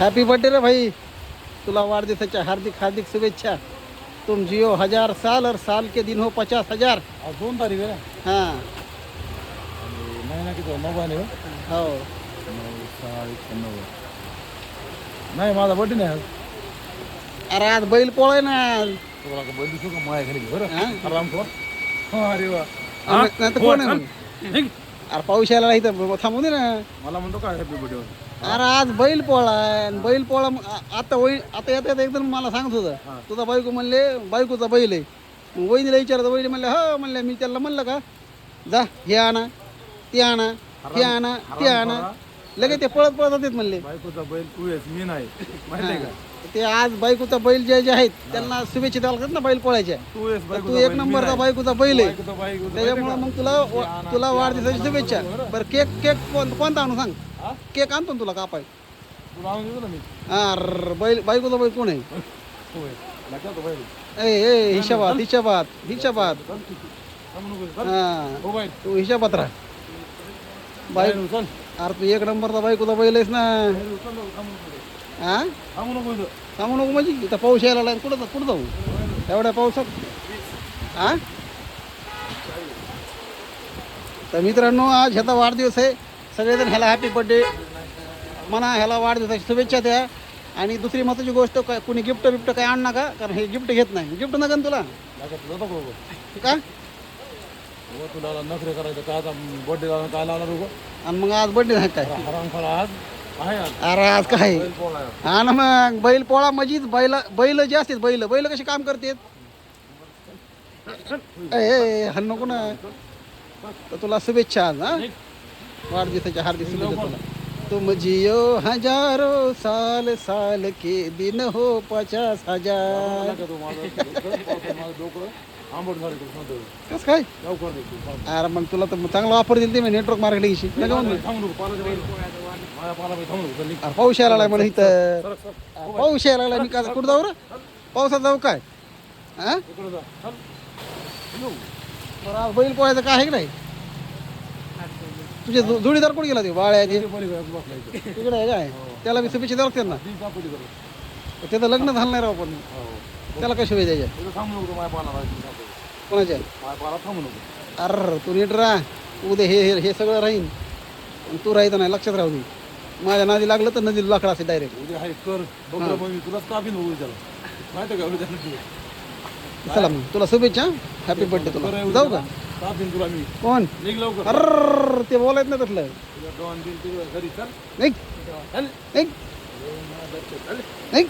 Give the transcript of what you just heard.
Happy birthday रे भाई. तुला वाढदिवसाच्या हार्दिक हार्दिक शुभेच्छा. तुम जियो हजार साल और साल के दिन हो पचास हजार. आज दोन तारीख आहे ना? हां. आणि महिना किती नऊ आहे ना हो. नऊ सहा एक नऊ. नाही माझा बर्थडे नाही आज. अरे आज बैल पोळाय ना आज. तुला का बर्थडे का? माया घरी बरं. हा? आराम कर. हा, अरे वा. नाही नाही तर कोण आहे मग? निघ. अरे पाऊस यायला इथं थांबू दे ना. मला म्हणतो काय हॅपी बर्थडे अरे आज बैल पोळाय आणि बैल पोळा मग आ- आता वही आता येता येता एकदम मला सांगत होतं. तुझा बायको म्हणले बायकोचा बैल आहे. मग वहिनीला विचारत वहिनी म्हणले हो म्हणले मी त्याला म्हणलं का? जा हे आणा ते आणा ते आणा ते आणा. लगेच ते पळत पळत होते म्हणले बायकोचा बैल तू आहेस मी नाही माहिती आहे का ते आज बायकोचा बैल जे जे आहेत त्यांना शुभेच्छा द्यायला लागतात ना बैल पोळायच्या तू आहेस तर बायकोचा तू एक बैल, मी नंबरचा नाही. बायकोचा बैल आहे बायकोचा त्याच्यामुळे मग तुला वा- तुला वाढदिवसाची शुभेच्छा बरं केक केक कोण कोणता आणू सांग हा? केक आणतो ना तुला कापाय तुला आणून देतो ना मी अर बैल बायकोचा बैल कोण आहे तू आहे लक्षात होतं बैल ए ए हिशाबात हिशाबात हिशाबात चल तू. थांबू नको चल. हा हो तू हिशाबात राह चल अरे तू एक नंबरचा बायकोचा बैल आहेस ना. हा थांबू नको इथं. सांगू नको म्हणजे? इथं पाऊस यायला लागला. कुठं कुठं जाऊ? एवढ्या पावसात? हा तर मित्रांनो आज ह्याचा वाढदिवस आहे. सगळेजण ह्याला हॅपी बर्थडे म्हणा ह्याला वाढदिवसाची शुभेच्छा द्या. आणि दुसरी महत्त्वाची गोष्ट काय कुणी गिफ्ट बिफ्ट काय आण नका कारण हे गिफ्ट घेत नाही. गिफ्ट नका ना तुला? का? हो तुला नखरे करायचं काय आता बर्थडे काय लावणार नको आणि मग आज बर्थडे नाही काय? हराम खरा आज. आहे आज. अरे आज काय? बैल पोळा आहे. हा ना मग बैल पोळा मजीच बैल बैल जे असतात बैल बैल कशी काम करतात? ए, ए हन नको ना. तर तुला शुभेच्छा आज हा? वाढदिवसाच्या हार्दिक शुभेच्छा तुला. तुम जियो हजारो साल साल के दिन हो पचास हजार कस काय. अरे मग तुला तर चांगला ऑफर दिली मी नेटवर्क मार्केटिंगशी. अरे पाऊस यायला लागलाय मला इथं. पाऊस यायला लागलाय मी का कुठं जाऊ रे पावसात जाऊ काय हा. बरं, बैल पोहायचं काय आहे की नाही तुझे जो- जोडीदार कोण गेला ते? ते पलीकडे बसला इथं. तिकडे आहे काय? त्याला मी शुभेच्छा द्यावं लागतात ना. ती. त्याचं लग्न झालं नाही राव पण. हो. त्याला काय शुभेच्छा द्यायच्या तू. तू. कोणाच्या? अर तू नीट राह. उद्या हे हे- हे सगळं राहीन. तू राहायचं नाही लक्षात राहू दे. माझ्या नादी लागलं तर नदीला लाकडा असेल डायरेक्ट आहे तू चला मग तुला शुभेच्छा. हॅपी बर्थडे तुला. जाऊ का? तुला मी. कोण? निघ लवकर. अर ते बोलायत ना तसलं. तुझ्या दोन तीन तिकडे घरी चल. निघ. चल. निघ. निघ.